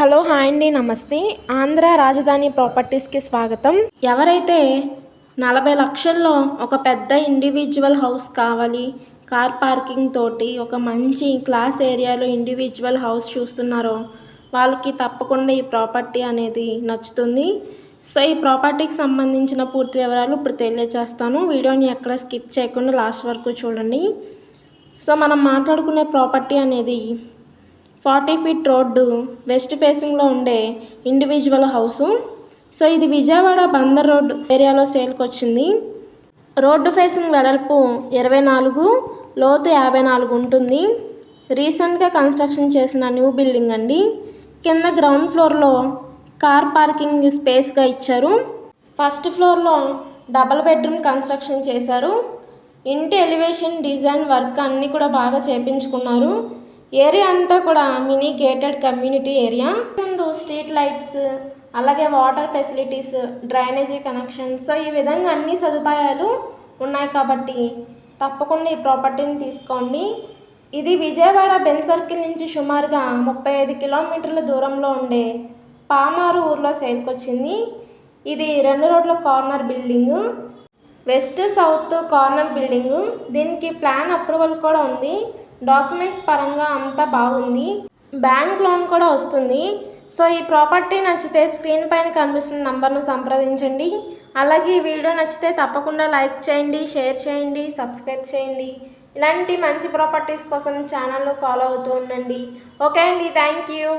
Hello hi అండి నమస్తే. ఆంధ్ర రాజధాని ప్రాపర్టీస్కి స్వాగతం. ఎవరైతే నలభై లక్షల్లో ఒక పెద్ద ఇండివిజువల్ హౌస్ కావాలి కార్ పార్కింగ్ తోటి ఒక మంచి క్లాస్ ఏరియాలో ఇండివిజువల్ హౌస్ చూస్తున్నారో వాళ్ళకి తప్పకుండా ఈ ప్రాపర్టీ అనేది నచ్చుతుంది. సో ఈ ప్రాపర్టీకి సంబంధించిన పూర్తి వివరాలు ఇప్పుడు తెలియజేస్తాను వీడియోని ఎక్కడ స్కిప్ చేయకుండా లాస్ట్ వరకు చూడండి. సో మనం మాట్లాడుకునే ప్రాపర్టీ అనేది ఫార్టీ ఫీట్ రోడ్డు వెస్ట్ ఫేసింగ్లో ఉండే ఇండివిజువల్ హౌసు. సో ఇది విజయవాడ బందర్ రోడ్ ఏరియాలో సేల్కి వచ్చింది రోడ్డు ఫేసింగ్ వెడల్పు ఇరవై నాలుగు లోతు యాభై నాలుగు ఉంటుంది. రీసెంట్గా కన్స్ట్రక్షన్ చేసిన న్యూ బిల్డింగ్ అండి. కింద గ్రౌండ్ ఫ్లోర్లో కార్ పార్కింగ్ స్పేస్గా ఇచ్చారు. ఫస్ట్ ఫ్లోర్లో డబల్ బెడ్రూమ్ కన్స్ట్రక్షన్ చేశారు. ఇంటి ఎలివేషన్ డిజైన్ వర్క్ అన్నీ కూడా బాగా చేపించుకున్నారు. ఏరియా అంతా కూడా మినీ గేటెడ్ కమ్యూనిటీ ఏరియా. ముందు స్ట్రీట్ లైట్స్ అలాగే water facilities drainage connection so ఈ విధంగా అన్ని సదుపాయాలు ఉన్నాయి కాబట్టి తప్పకుండా ఈ ప్రాపర్టీని తీసుకోండి. ఇది విజయవాడ బెల్ సర్కిల్ నుంచి సుమారుగా ముప్పై ఐదు కిలోమీటర్ల దూరంలో ఉండే పామారు ఊర్లో సేల్కొచ్చింది. ఇది రెండు రోడ్ల corner building. West south corner building. దీనికి ప్లాన్ అప్రూవల్ కూడా ఉంది. డాక్యుమెంట్స్ పరంగా అంతా బాగుంది. బ్యాంక్ లోన్ కూడా వస్తుంది. సో ఈ ప్రాపర్టీ నచ్చితే స్క్రీన్ పైన కనిపిస్తున్న నంబర్ను సంప్రదించండి. అలాగే ఈ వీడియో నచ్చితే తప్పకుండా లైక్ చేయండి షేర్ చేయండి సబ్స్క్రైబ్ చేయండి. ఇలాంటి మంచి ప్రాపర్టీస్ కోసం ఛానల్లో ఫాలో అవుతూ ఉండండి. ఓకే అండి థ్యాంక్ యూ.